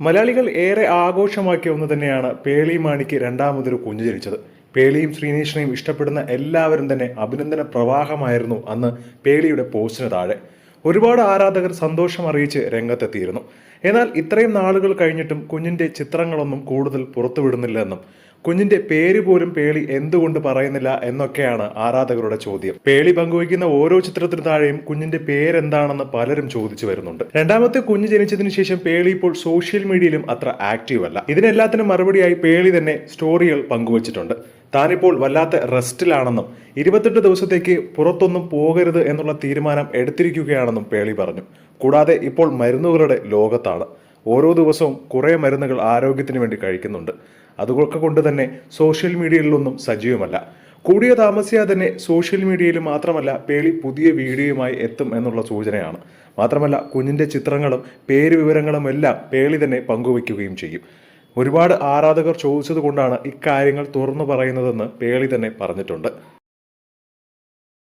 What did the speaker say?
മലയാളികൾ ഏറെ ആഘോഷമാക്കിയ ഒന്ന് തന്നെയാണ് പേളി മാണിക്ക് രണ്ടാമതൊരു കുഞ്ഞു ജനിച്ചത്. പേളിയും ശ്രീനേഷിനെയും ഇഷ്ടപ്പെടുന്ന എല്ലാവരും തന്നെ അഭിനന്ദന പ്രവാഹമായിരുന്നു അന്ന് പേളിയുടെ പോസ്റ്റിന് താഴെ. ഒരുപാട് ആരാധകർ സന്തോഷം അറിയിച്ച് രംഗത്തെത്തിയിരുന്നു. എന്നാൽ ഇത്രയും നാളുകൾ കഴിഞ്ഞിട്ടും കുഞ്ഞിന്റെ ചിത്രങ്ങളൊന്നും കൂടുതൽ പുറത്തുവിടുന്നില്ലെന്നും കുഞ്ഞിന്റെ പേര് പോലും പേളി എന്തുകൊണ്ട് പറയുന്നില്ല എന്നൊക്കെയാണ് ആരാധകരുടെ ചോദ്യം. പേളി പങ്കുവയ്ക്കുന്ന ഓരോ ചിത്രത്തിന് താഴെയും കുഞ്ഞിന്റെ പേരെന്താണെന്ന് പലരും ചോദിച്ചു വരുന്നുണ്ട്. രണ്ടാമത്തെ കുഞ്ഞ് ജനിച്ചതിന് ശേഷം പേളി ഇപ്പോൾ സോഷ്യൽ മീഡിയയിലും അത്ര ആക്റ്റീവ് അല്ല. ഇതിനെല്ലാത്തിനും മറുപടിയായി പേളി തന്നെ സ്റ്റോറികൾ പങ്കുവച്ചിട്ടുണ്ട്. താനിപ്പോൾ വല്ലാത്ത റെസ്റ്റിലാണെന്നും ഇരുപത്തെട്ട് ദിവസത്തേക്ക് പുറത്തൊന്നും പോകരുത് എന്നുള്ള തീരുമാനം എടുത്തിരിക്കുകയാണെന്നും പേളി പറഞ്ഞു. കൂടാതെ ഇപ്പോൾ മരുന്നുകളുടെ ലോകത്താണ്. ഓരോ ദിവസവും കുറേ മരുന്നുകൾ ആരോഗ്യത്തിന് വേണ്ടി കഴിക്കുന്നുണ്ട്. അതുകൊക്കെ കൊണ്ട് തന്നെ സോഷ്യൽ മീഡിയയിലൊന്നും സജീവമല്ല. കൂടിയ താമസിയാതെ തന്നെ സോഷ്യൽ മീഡിയയിൽ മാത്രമല്ല പേളി പുതിയ വീഡിയോയുമായി എത്തും എന്നുള്ള സൂചനയാണ്. മാത്രമല്ല കുഞ്ഞിന്റെ ചിത്രങ്ങളും പേര് വിവരങ്ങളും എല്ലാം പേളി തന്നെ പങ്കുവയ്ക്കുകയും ചെയ്യും. ഒരുപാട് ആരാധകർ ചോദിച്ചതുകൊണ്ടാണ് ഇക്കാര്യങ്ങൾ തുറന്നു പറയുന്നതെന്ന് പേളി തന്നെ പറഞ്ഞിട്ടുണ്ട്.